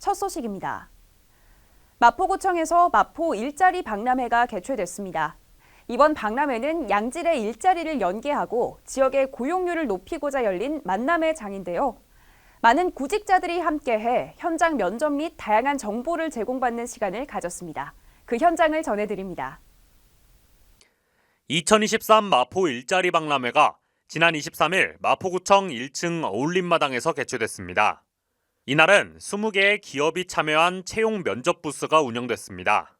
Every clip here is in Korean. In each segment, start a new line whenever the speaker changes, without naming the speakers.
첫 소식입니다. 마포구청에서 마포 일자리 박람회가 개최됐습니다. 이번 박람회는 양질의 일자리를 연계하고 지역의 고용률을 높이고자 열린 만남의 장인데요. 많은 구직자들이 함께해 현장 면접 및 다양한 정보를 제공받는 시간을 가졌습니다. 그 현장을 전해드립니다.
2023 마포 일자리 박람회가 지난 23일 마포구청 1층 어울림마당에서 개최됐습니다. 이날은 20개의 기업이 참여한 채용 면접 부스가 운영됐습니다.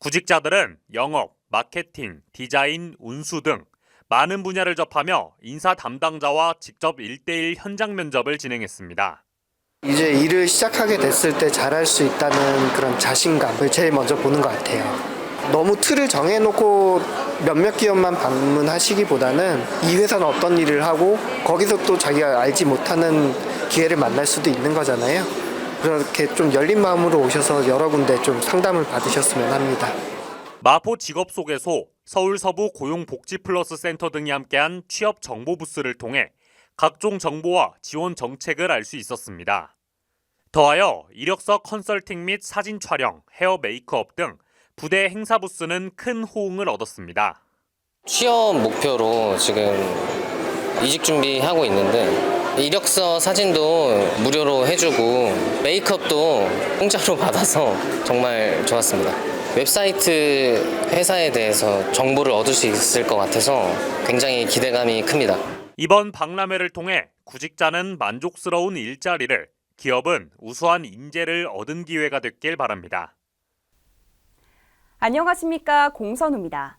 구직자들은 영업, 마케팅, 디자인, 운수 등 많은 분야를 접하며 인사 담당자와 직접 1대1 현장 면접을 진행했습니다.
이제 일을 시작하게 됐을 때 잘할 수 있다는 그런 자신감을 제일 먼저 보는 것 같아요. 너무 틀을 정해놓고 몇몇 기업만 방문하시기보다는 이 회사는 어떤 일을 하고 거기서 또 자기가 알지 못하는 기회를 만날 수도 있는 거잖아요. 그렇게 좀 열린 마음으로 오셔서 여러 군데 좀 상담을 받으셨으면 합니다.
마포 직업소개소, 서울 서부 고용복지 플러스 센터 등이 함께한 취업 정보 부스를 통해 각종 정보와 지원 정책을 알 수 있었습니다. 더하여 이력서 컨설팅 및 사진 촬영, 헤어 메이크업 등 부대 행사 부스는 큰 호응을 얻었습니다.
취업 목표로 지금 이직 준비하고 있는데 이력서 사진도 무료로 해주고 메이크업도 공짜로 받아서 정말 좋았습니다. 웹사이트 회사에 대해서 정보를 얻을 수 있을 것 같아서 굉장히 기대감이 큽니다.
이번 박람회를 통해 구직자는 만족스러운 일자리를, 기업은 우수한 인재를 얻은 기회가 됐길 바랍니다.
안녕하십니까 공선우입니다.